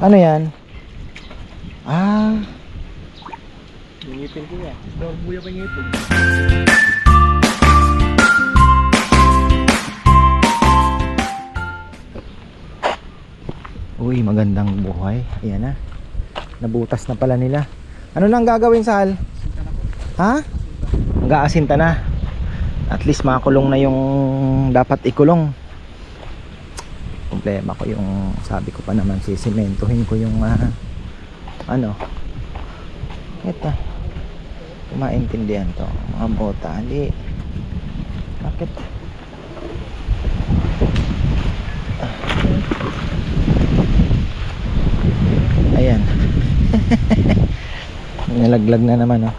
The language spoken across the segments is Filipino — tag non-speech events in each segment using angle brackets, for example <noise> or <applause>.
Ano yan? Ah, Ngipin ko yan. Dog buya pa ngipin. uy, magandang buhay. Ayan na. Nabutas na pala nila. Ano lang gagawin Sal? Ha? Mag-aasinta na. At least makulong na yung dapat ikulong. Problema ko yung sabi ko pa naman sisimentohin ko yung ah, ano. Ito. Maintindihan to. Mga bota. Hindi. Bakit? Ayan. <laughs> Nalaglag na naman oh.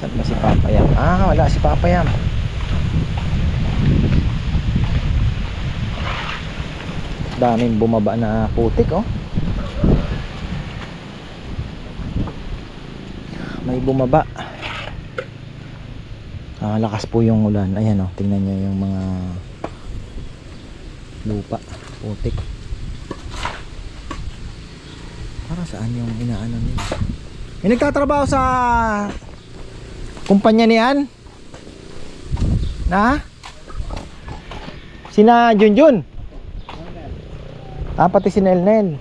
Saan si Papa? Ah, wala si Papa Yam. Daming bumaba na putik oh. May bumaba. Ah, lakas po yung ulan. Ayan oh, tingnan niyo yung mga lupa, putik. Para saan yung inaano nila? May nagtatrabaho sa kumpanya niyan? Na? Sina Junjun? Ah, pati si Nelnel.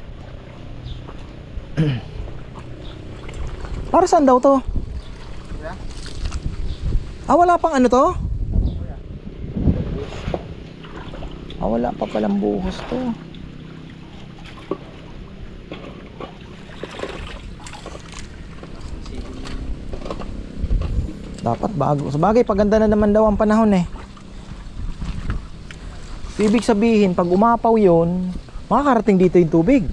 Para saan daw to? Ah, wala pang ano to? Ah, wala pa palang buhos to. Dapat bago. Sa bagay, paganda na naman daw ang panahon eh. Ibig sabihin, pag umapaw yon, makakarating dito yung tubig.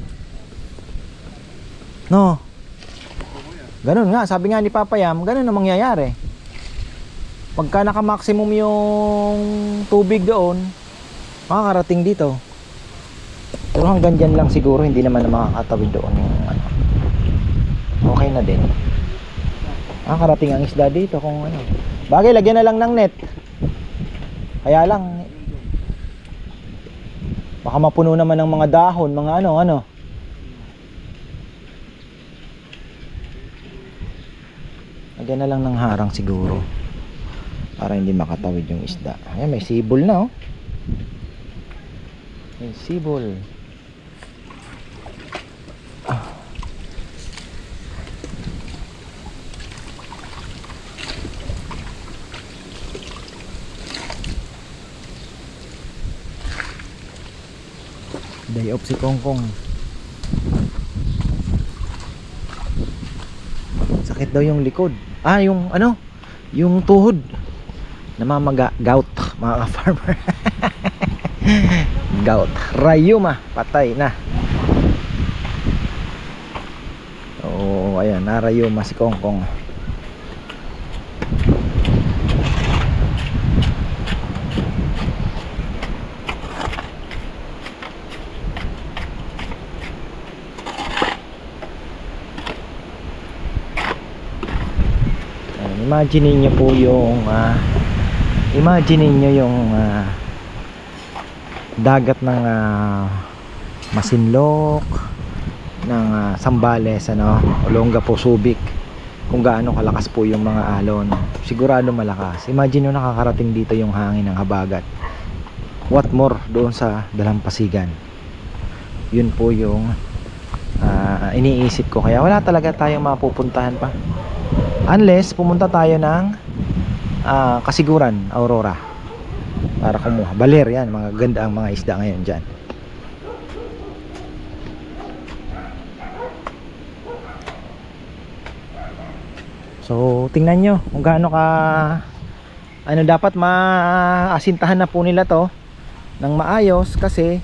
No? Ganun nga, sabi nga ni Papa Yam, ganun ang mangyayari. Pagka naka-maximum yung tubig doon, makakarating dito. Pero hanggang dyan lang siguro, hindi naman na makakatawid doon yung ano. Okay na din. Makakarating ang isda dito kung ano. Bagay, lagyan na lang ng net. Kaya lang, baka mapuno naman ng mga dahon, mga ano, ano. Lagyan na lang ng harang siguro. Para hindi makatawid yung isda. Ayan, may sibol na oh. May sibol. Day off si Kongkong. Sakit daw yung likod. Ah, yung ano? Yung tuhod. Namamaga gout mga <laughs> ka-farmer. gout. Rayuma, patay na. Oo, ayan, narayuma si Kongkong. Ayan, imagine niyo po yung ah, imagine niyo yung ah, dagat ng ah, Masinlok ng ah, Sambales ano, Olongapo Subic kung gaano kalakas po yung mga alon sigurado malakas. Imagine nyo nakakarating dito yung hangin ng habagat. What more doon sa Dalampasigan? Yun po yung ah, iniisip ko. Kaya wala talaga tayong mapupuntahan pa unless pumunta tayo ng ah, Kasiguran, Aurora para kumuha. Baler yan mga ganda ang mga isda ngayon dyan. So tingnan nyo kung gaano ka ano dapat maasintahan na po nila to ng maayos kasi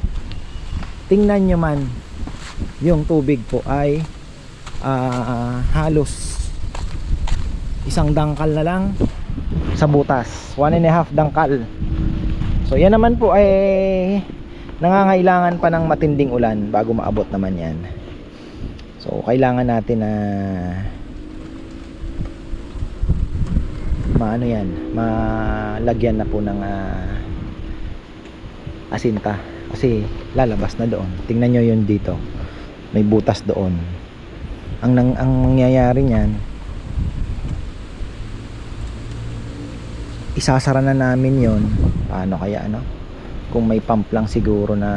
tingnan nyo man yung tubig po ay ah, halos isang dangkal na lang sa butas. One and a half dangkal. So yan naman po ay nangangailangan pa ng matinding ulan bago maabot naman yan. So kailangan natin na maano yan malagyan na po ng ah, asinta. Kasi lalabas na doon. Tingnan nyo yun dito. May butas doon. Ang nang ang mangyayari niyan isasara na namin yon paano kaya ano? Kung may pump lang siguro na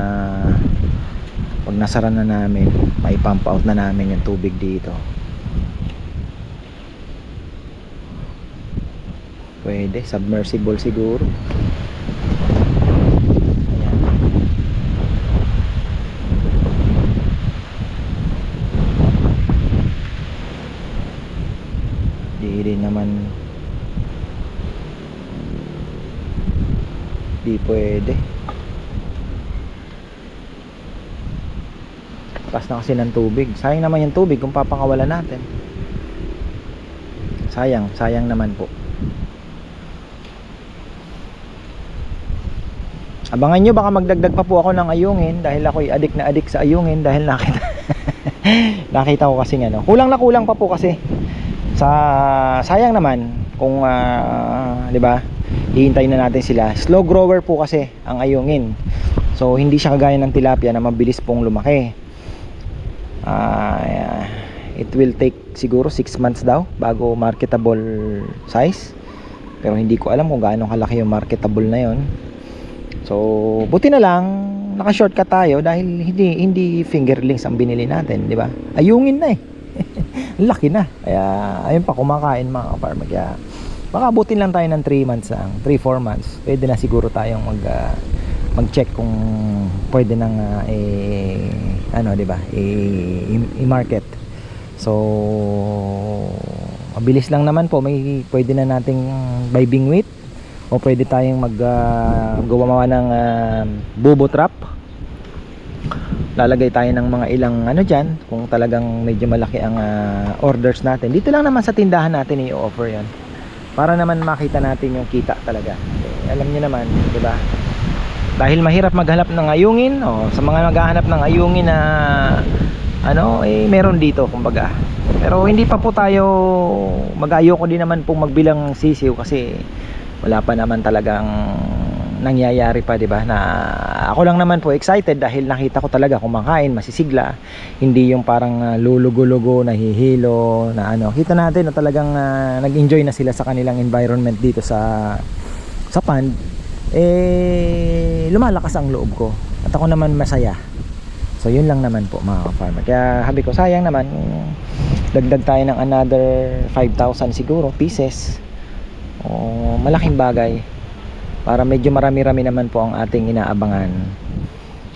pag nasara na namin may pump out na namin yung tubig dito. Pwede submersible siguro Ayan. di rin naman di pwede Taas na kasi ng tubig. Sayang naman yung tubig kung papakawalan natin. Sayang, sayang naman po. Abangan nyo baka magdagdag pa po ako ng ayungin dahil ako'y adik na adik sa ayungin dahil nakita <laughs> nakita ko kasi ano. Kulang na kulang pa po kasi. Sa sayang naman kung ah, 'di ba? Hihintayin na natin sila. Slow grower po kasi ang ayungin. So hindi siya kagaya ng tilapia na mabilis pong lumaki. Ah, it will take siguro 6 months daw bago marketable size. Pero hindi ko alam kung gaano kalaki yung marketable na 'yon. So, buti na lang naka-shortcut tayo dahil hindi hindi fingerlings ang binili natin, di ba? Ayungin na eh. <laughs> Laki na. Kaya ayun pa kumakain mga farmer. Kaya baka abutin lang tayo ng 3 months lang, 3 4 months. Pwede na siguro tayong mag ah, mag-check kung pwede nang ah, eh, ano, di ba? i-market. So, mabilis lang naman po. May pwede na nating by bingwit o pwede tayong mag ah, gumawa ng ah, bubo trap lalagay tayo ng mga ilang ano dyan kung talagang medyo malaki ang ah, orders natin dito lang naman sa tindahan natin i-offer yan para naman makita natin yung kita talaga. Eh, alam niyo naman di ba? Dahil mahirap maghanap ng ayungin o sa mga naghahanap ng ayungin na ano eh meron dito kumbaga. Pero hindi pa po tayo mag-ayoko din naman pong magbilang sisiw kasi wala pa naman talagang nangyayari pa 'di ba? Na ako lang naman po excited dahil nakita ko talaga kumakain masisigla. Hindi yung parang uh, lulugo-lugo nahihilo na ano. Kita natin na talagang ah, nag-enjoy na sila sa kanilang environment dito sa sa pond. Eh lumalakas ang loob ko at ako naman masaya. So yun lang naman po mga farmer kaya habi ko sayang naman dagdag tayo ng another 5,000 siguro pieces. O malaking bagay para medyo marami-rami naman po ang ating inaabangan.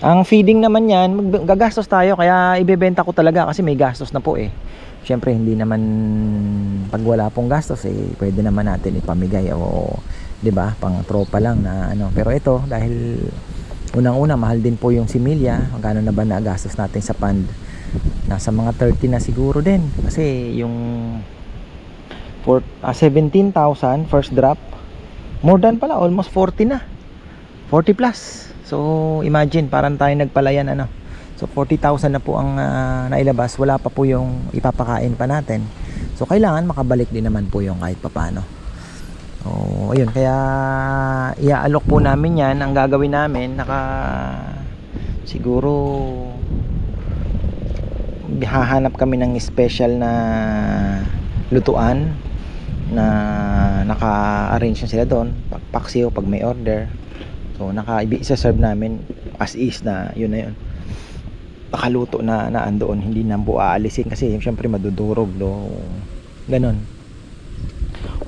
Ang feeding naman yan gagastos tayo kaya ibebenta ko talaga kasi may gastos na po eh. Syempre hindi naman pag wala pong gastos eh pwede naman natin ipamigay o 'di ba pang tropa lang na ano. Pero ito dahil unang-una mahal din po yung similya magkano na ba na gastos natin sa fund? Nasa mga 30 na siguro din. Kasi yung for ah, 17,000 first drop more than pala almost 40 na. 40 plus. So imagine parang tayo nagpalayan ano. So 40,000 na po ang ah, nailabas. Wala pa po yung ipapakain pa natin. So kailangan makabalik din naman po yung kahit papano so ayun kaya iaalok po namin yan. Ang gagawin namin naka siguro hahanap kami ng special na lutuan na naka-arrange na sila doon pag paksiw pag may order. So naka isa-serve namin as is na yun na yun. Nakaluto na na andoon hindi na buo aalisin kasi syempre madudurog do ganon.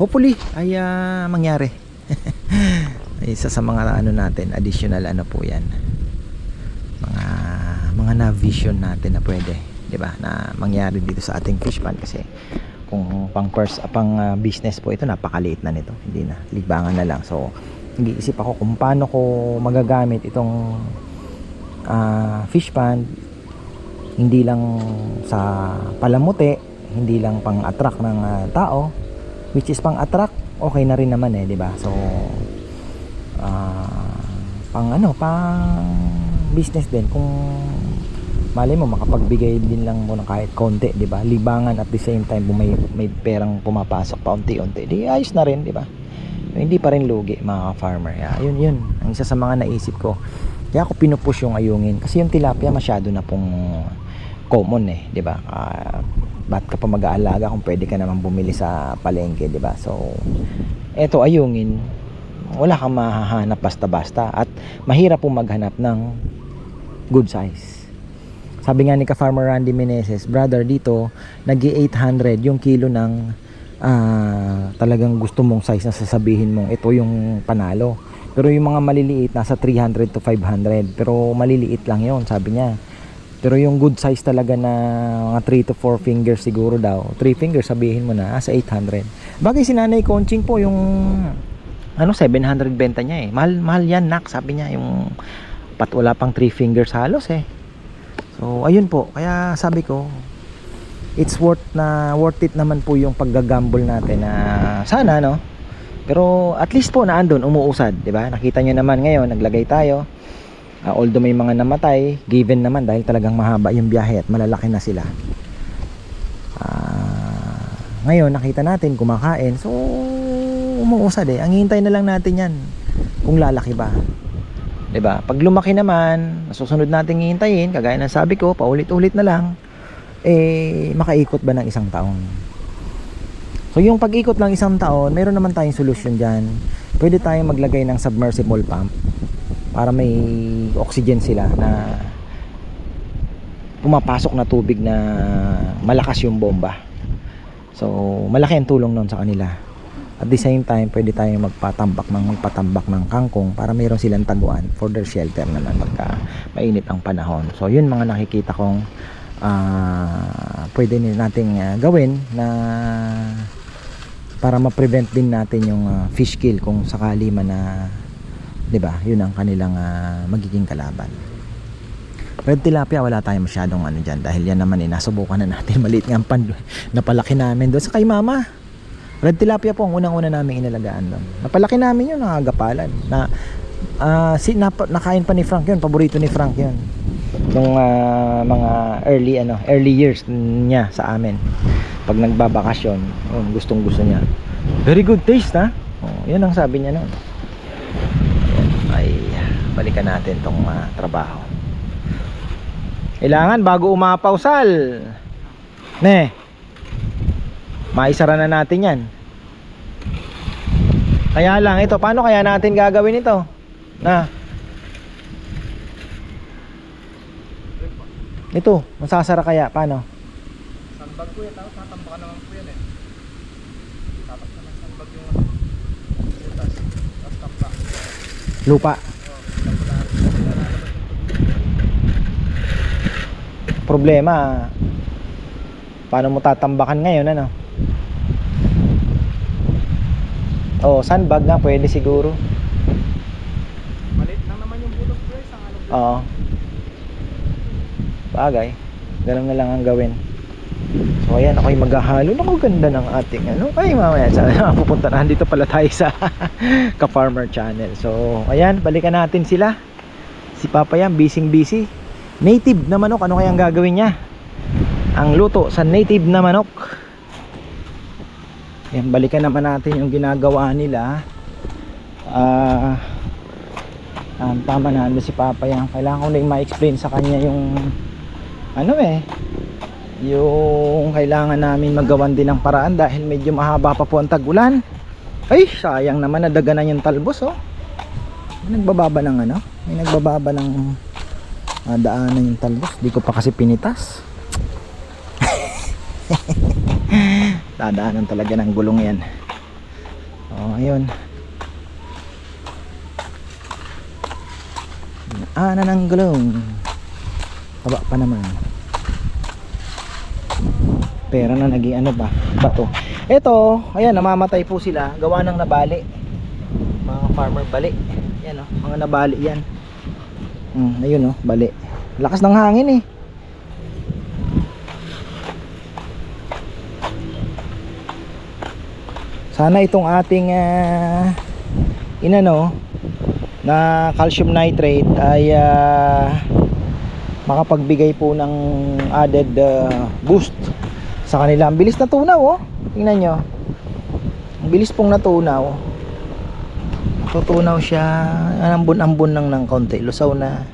Hopefully ay ah, mangyari. <laughs> Isa sa mga ano natin additional ano po yan. Mga mga na vision natin na pwede 'di ba? Na mangyari dito sa ating fish pond kasi kung pang pers pang ah, business po ito napakaliit na nito. Hindi na libangan na lang. So nag-iisip ako kung paano ko magagamit itong ah, fish pond. Hindi lang sa palamuti hindi lang pang attract ng ah, tao. Which is pang attract okay na rin naman eh di ba? So ah, pang ano pang business din. Kung malay mo makapagbigay din lang mo ng kahit konti, 'di ba? Libangan at the same time may may perang pumapasok pa unti-unti. Di ayos na rin, 'di ba? hindi pa rin lugi mga farmer. Yeah, yun yun. Ang isa sa mga naisip ko. Kaya ako pinupush yung ayungin. Kasi yung tilapia masyado na pong common eh di ba? Ah, ba't ka pa mag-aalaga kung pwede ka naman bumili sa palengke di ba? So eto ayungin. Wala kang mahahanap basta-basta. At mahirap pong maghanap ng good size sabi nga ni ka-farmer Randy Meneses brother dito nag 800 yung kilo ng ah, talagang gusto mong size na sasabihin mong ito yung panalo. Pero yung mga maliliit nasa 300 to 500 pero maliliit lang yon sabi niya. Pero yung good size talaga na mga 3 to 4 fingers siguro daw 3 fingers sabihin mo na sa 800 bagay si Nanay Conching po yung ano 700 benta niya eh. Mahal, mahal yan nak sabi niya yung pat wala pang 3 fingers halos eh so ayun po. Kaya sabi ko it's worth na worth it naman po yung paggagamble natin na sana no? Pero at least po naandun umuusad di ba? Nakita nyo naman ngayon naglagay tayo. Ah, although may mga namatay given naman dahil talagang mahaba yung biyahe at malalaki na sila. Ah, ngayon nakita natin kumakain. So umuusad eh. Ang hintay na lang natin yan kung lalaki ba 'di ba pag lumaki naman susunod nating hihintayin kagaya ng sabi ko paulit-ulit na lang eh makaikot ba ng isang taon? So yung pag-ikot ng isang taon mayroon naman tayong solusyon dyan. Pwede tayong maglagay ng submersible pump para may oxygen sila na pumapasok na tubig na malakas yung bomba. So malaki ang tulong nun sa kanila at the same time pwede tayong magpatambak ng magpatambak ng kangkong para mayroon silang taguan for their shelter naman pagka mainit ang panahon. So yun mga nakikita kong ah, pwede nating ah, gawin na para ma-prevent din natin yung ah, fish kill kung sakali man na 'di ba yun ang kanilang ah, magiging kalaban. Red tilapia wala tayong masyadong ano dyan dahil yan naman eh nasubukan na natin. <laughs> Maliit nga ang pan napalaki namin doon. Sa kay mama Red tilapia po ang unang-una namin inalagaan doon napalaki namin yun nakagapalan. Na ah, si, napa, nakain pa ni Frank yun paborito ni Frank yun. Nung ah, mga early ano early years niya sa amin. Pag nagbabakasyon yun, gustong gusto niya. Very good taste ha? Oh, yun ang sabi niya noon ay balikan natin tong ah, trabaho. Kailangan bago umapaw sal. Ne maisara na natin yan. Kaya lang ito paano kaya natin gagawin ito? Na? Ito masasara kaya paano? Sandbag po yan, tapos natambakan naman po yan eh. Tatak na ng sandbag yung butas. Tapos lupa. Problema paano mo tatambakan ngayon ano oh sandbag nga pwede siguro. Malit lang naman yung butas po isang ano. oo. Bagay. Ganun na lang ang gawin. So ayan ako'y maghahalo. Naku ganda ng ating ano. Ay mamaya sana <laughs> pupunta na. Dito pala tayo sa <laughs> ka farmer channel. So ayan balikan natin sila. Si Papa yan busy busy. Native na manok. Ano kayang gagawin niya? Ang luto sa native na manok yan balikan naman natin yung ginagawa nila. Ah um, tama na ano si Papa yan. Kailangan ko na yung ma-explain sa kanya yung ano eh yung kailangan namin magawan din ng paraan dahil medyo mahaba pa po ang tag-ulan. Ay sayang naman nadaganan yung talbos oh. May nagbababa ng ano? May nagbababa ng ah, daanan yung talbos. Di ko pa kasi pinitas <laughs> dadaanan talaga ng gulong yan. Oh ayun. Daanan ng gulong. Taba pa naman. Pera na naging ano ba? Bato. Eto ayan namamatay po sila. Gawa ng nabali. Mga farmer bali. Yan oh mga nabali yan. Hmm, ayun oh bali. Lakas ng hangin eh sana itong ating ah, inano na calcium nitrate ay ah, makapagbigay po ng added ah, boost sa kanila. Ang bilis natunaw oh. Tingnan nyo. Ang bilis pong natunaw. Tutunaw siya. Ambon-ambon lang ng konti. Lusaw na.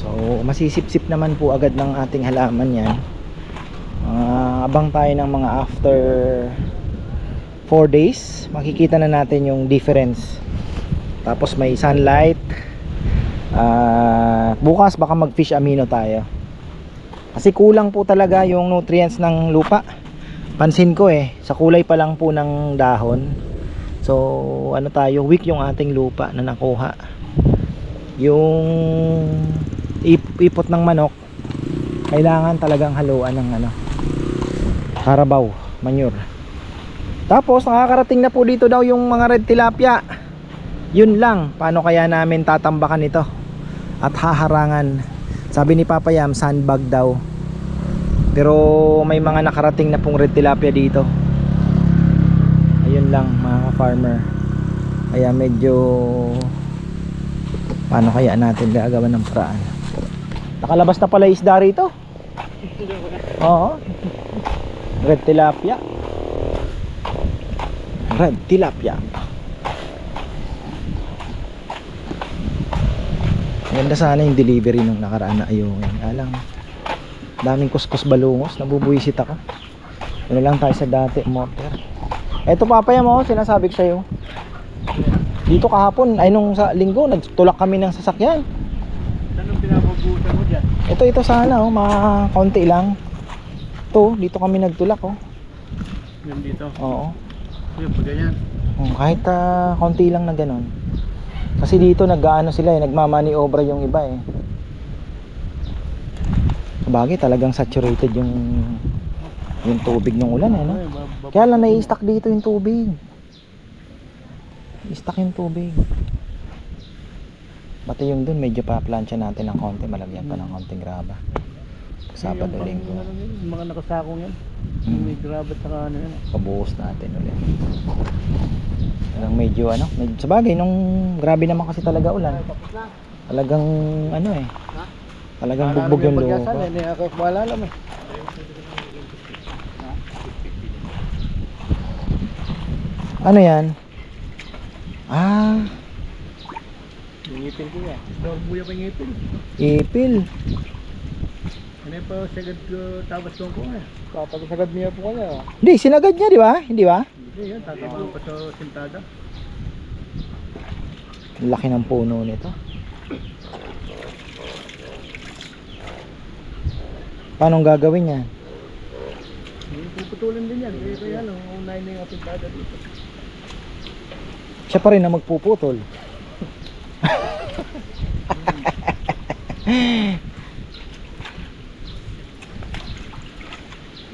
So, masisip-sip naman po agad ng ating halaman yan. Ah, abang tayo ng mga after 4 days. Makikita na natin yung difference. Tapos may sunlight. Ah, bukas baka mag-fish amino tayo. Kasi kulang po talaga yung nutrients ng lupa. Pansin ko eh, sa kulay pa lang po ng dahon. So, ano tayo, weak yung ating lupa na nakuha. Yung ip- ipot ng manok, kailangan talagang haluan ng ano, karabaw, manure. Tapos, nakakarating na po dito daw yung mga red tilapia. Yun lang, paano kaya namin tatambakan ito? At haharangan. Sabi ni Papa Yam, sandbag daw. Pero may mga nakarating na pong red tilapia dito. Ayun lang mga farmer. Kaya medyo paano kaya natin gagawa ng paraan. Nakalabas na pala isda rito. Oo. Red tilapia. Red tilapia. Ganda sana yung delivery nung nakaraan na ayungin. Alang, daming kuskus balungos. Nabubuisit ako. Ano lang tayo sa dati, motor. Eto papaya mo, sinasabi ko sa'yo. Dito kahapon, ay nung sa linggo, nagtulak kami ng sasakyan. Anong pinapabutan mo dyan? Ito, ito sana, oh, mga konti lang. Ito, dito kami nagtulak, oh. Yan dito. Oo. Yung pag ganyan. Oh, kahit ah, konti lang na ganun. Kasi dito nag-ano sila eh, nagmamani obra yung iba eh. Sabagay talagang saturated yung yung tubig ng ulan eh, no? Kaya lang nai-stack dito yung tubig. I-stack yung tubig. Pati yung dun, medyo pa-plancha natin ng konti, malagyan pa ng konting graba. Sabado linggo. Yung mga nakasakong yan. Yung may grabat saka ano yan. pabuhos natin ulit talagang medyo ano medyo, sa bagay nung grabe naman kasi talaga ulan talagang ano eh talagang bugbog yung lupa Hindi ako maalala mo. ano yan ah Ngipin ko yan. Dog buya pa ngipin. ipil Ano pa sagad ko tapos ko ko nga. Kapag sagad niya po kanya. hindi sinagad niya di ba hindi ba Hindi yan, tatawag pa sa sintada. Ang laki ng puno nito paano gagawin yan puputulin din yan. Kaya kaya lang, unahin na yung sintada dito. siya pa rin na magpuputol <laughs>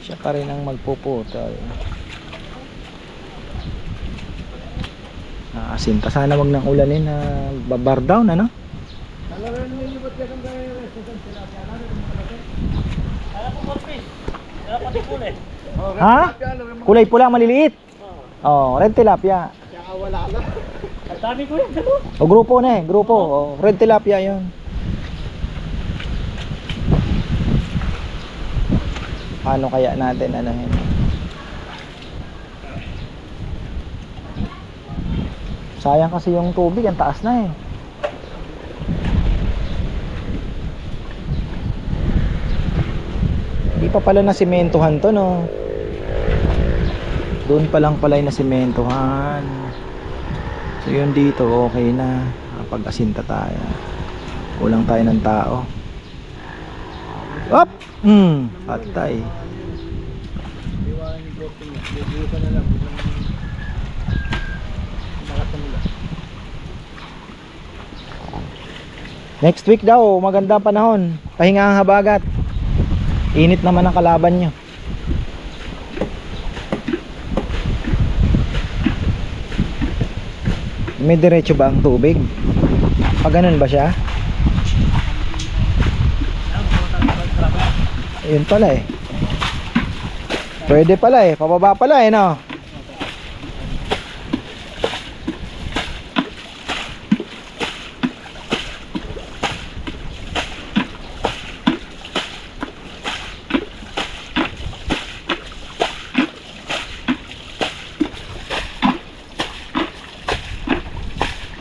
siya pa rin ang magpuputol Naasinta sana wag nang ulanin na babar down ano? Ha? Kulay pula maliliit. Oh, red tilapia. Wala na. Ang dami ko yan. O grupo na eh, grupo. Oh, red tilapia 'yon. Paano kaya natin ano yun? Sayang kasi yung tubig, ang taas na eh. Hindi pa pala na simentohan to no. Doon pa lang pala yung nasimentohan. So yun dito, okay na. Pag-asinta tayo. Kulang tayo ng tao. Up! Hmm, patay. Next week daw, maganda panahon. Pahinga ang habagat. Init naman ang kalaban nyo. May diretso ba ang tubig? Pag ganun ba siya? Yun pala eh. Pwede pala eh. Pababa pala eh, no?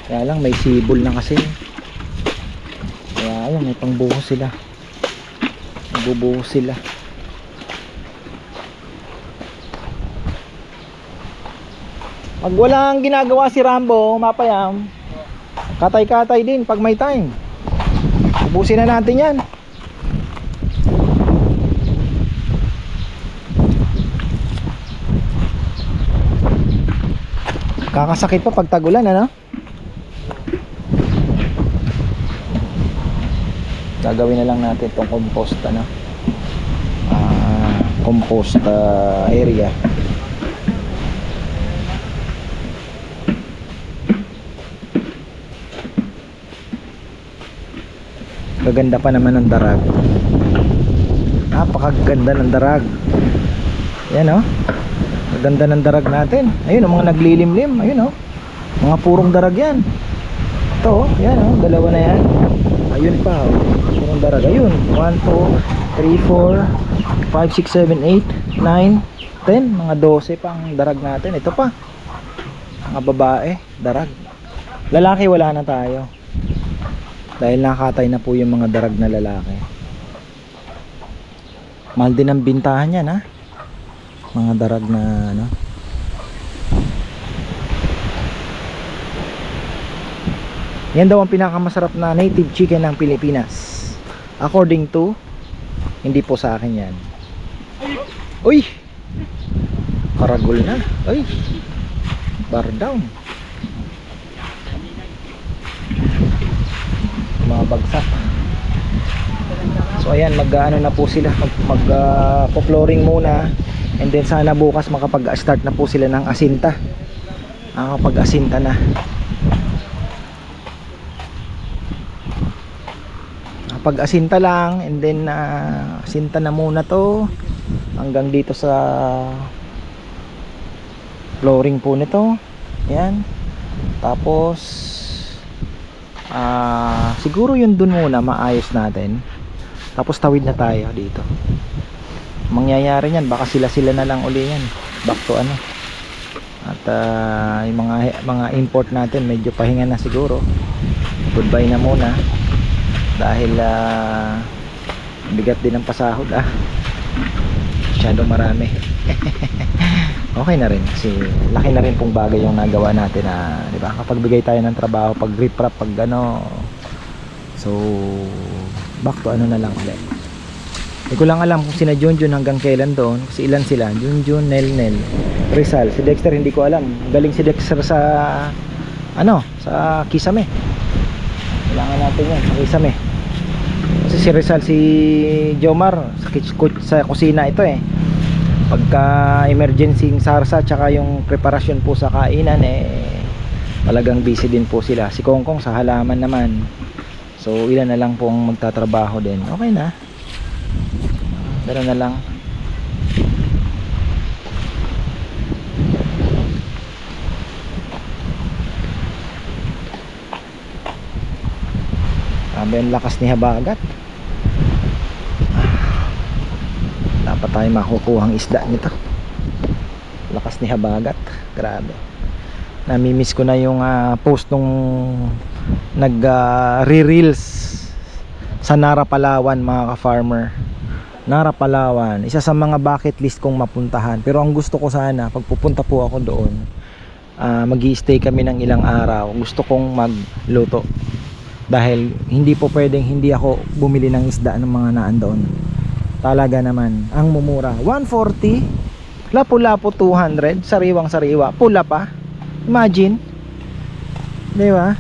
Kaya lang may sibol na kasi. Kaya yun, may pangbuhos sila. Nagbubuhos sila. Pag walang ginagawa si Rambo, mapayam, katay-katay din pag may time. Ubusin na natin yan. Kakasakit pa pag tagulan, ano? Gagawin na lang natin itong compost, ano? Ah, compost ah, area. Gaganda pa naman ng darag. Napakaganda ng darag. Yan oh. Maganda ng darag natin. Ayun oh, mga naglilimlim. Ayun oh. Mga purong darag yan. Ito oh, yan oh, dalawa na yan. Ayun pa oh. Purong darag. Ayun. 1, 2, 3, 4, 5, 6, 7, 8, 9, 10. Mga 12 pang darag natin. Ito pa. Mga babae, darag. Lalaki wala na tayo. Dahil nakatay na po yung mga darag na lalaki. Mahal din ang bintahan yan ha. Mga darag na ano. Yan daw ang pinakamasarap na native chicken ng Pilipinas. According to hindi po sa akin yan. Uy! Karagol na. Uy! Bar down. mga bagsak so ayan mag ano na po sila mag, mag po-flooring muna and then sana bukas makapag start na po sila ng asinta makapag asinta na kapag asinta lang and then uh, asinta na muna to hanggang dito sa flooring po nito yan tapos Ah, siguro yun dun muna maayos natin. Tapos tawid na tayo dito. Mangyayari niyan, baka sila-sila na lang uli yan. Back to ano. At ah, yung mga mga import natin medyo pahinga na siguro. Goodbye na muna. Dahil ah, bigat din ang pasahod ah. Masyado marami. <laughs> okay na rin kasi laki na rin pong bagay yung nagawa natin na, 'di ba? Kapag bigay tayo ng trabaho, pag riprap, pag ano. So, back to ano na lang ulit. Hindi ko lang alam kung sina Junjun hanggang kailan doon kasi ilan sila? Junjun, Nel Nel, Rizal. Si Dexter hindi ko alam. Galing si Dexter sa ano, sa Kisame. Kailangan natin 'yan sa Kisame. Si Rizal si Jomar sa, sa kusina ito eh. Pagka emergency sarsa tsaka yung preparasyon po sa kainan eh talagang busy din po sila. Si Kongkong sa halaman naman. So ilan na lang po ang magtatrabaho din. Okay na. Pero na lang. Sabi ang lakas ni Habagat dapat tayo makukuhang isda nito. Lakas ni Habagat. Grabe. Namimiss ko na yung ah, post nung nag ah, re-reels sa Nara Palawan mga ka-farmer. Nara Palawan isa sa mga bucket list kong mapuntahan. Pero ang gusto ko sana pag pupunta po ako doon uh, mag stay kami ng ilang araw. Gusto kong magluto. Dahil hindi po pwedeng hindi ako bumili ng isda ng mga naan doon talaga naman ang mumura. 140 lapu-lapu 200 sariwang sariwa pula pa. Imagine. Di ba?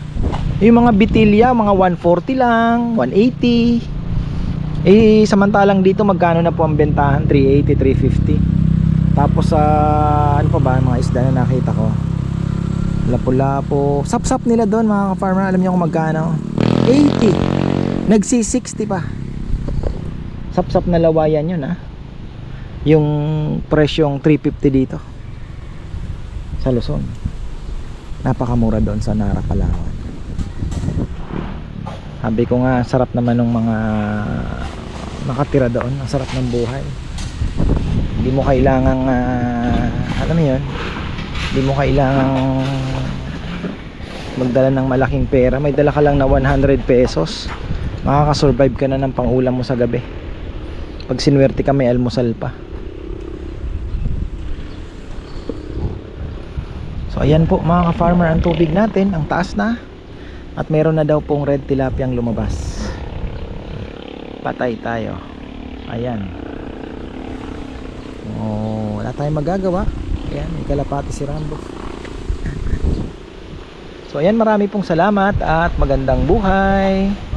Yung mga bitilya mga 140 lang 180 eh samantalang dito magkano na po ang bentahan? 380 350 tapos sa ano pa ba mga isda na nakita ko? Lapu-lapu. Sap-sap nila doon mga farmer. Alam niyo kung magkano? 80 nagsi 60 pa sapsap na lawayan yun ha yung presyong 350 dito. Sa Luzon. Napakamura doon sa Nara Palawan. Sabi ko nga sarap naman ng mga nakatira doon. Ang sarap ng buhay. Hindi mo kailangang uh, alam mo yun? Hindi mo kailangang magdala ng malaking pera. May dala ka lang na 100 pesos. Makakasurvive ka na ng pangulam mo sa gabi pag sinwerte ka may almusal pa. So ayan po mga ka-farmer ang tubig natin. Ang taas na. At meron na daw pong red tilapia ang lumabas. Patay tayo. Ayan. Oh, wala tayong magagawa. Ayan may kalapati si Rambo. So ayan marami pong salamat at magandang buhay